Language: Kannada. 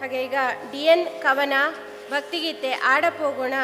ಹಾಗೆ ಈಗ ಡಿ ಎನ್ ಕವನ ಭಕ್ತಿಗೀತೆ ಆಡಪೋಗೋಣ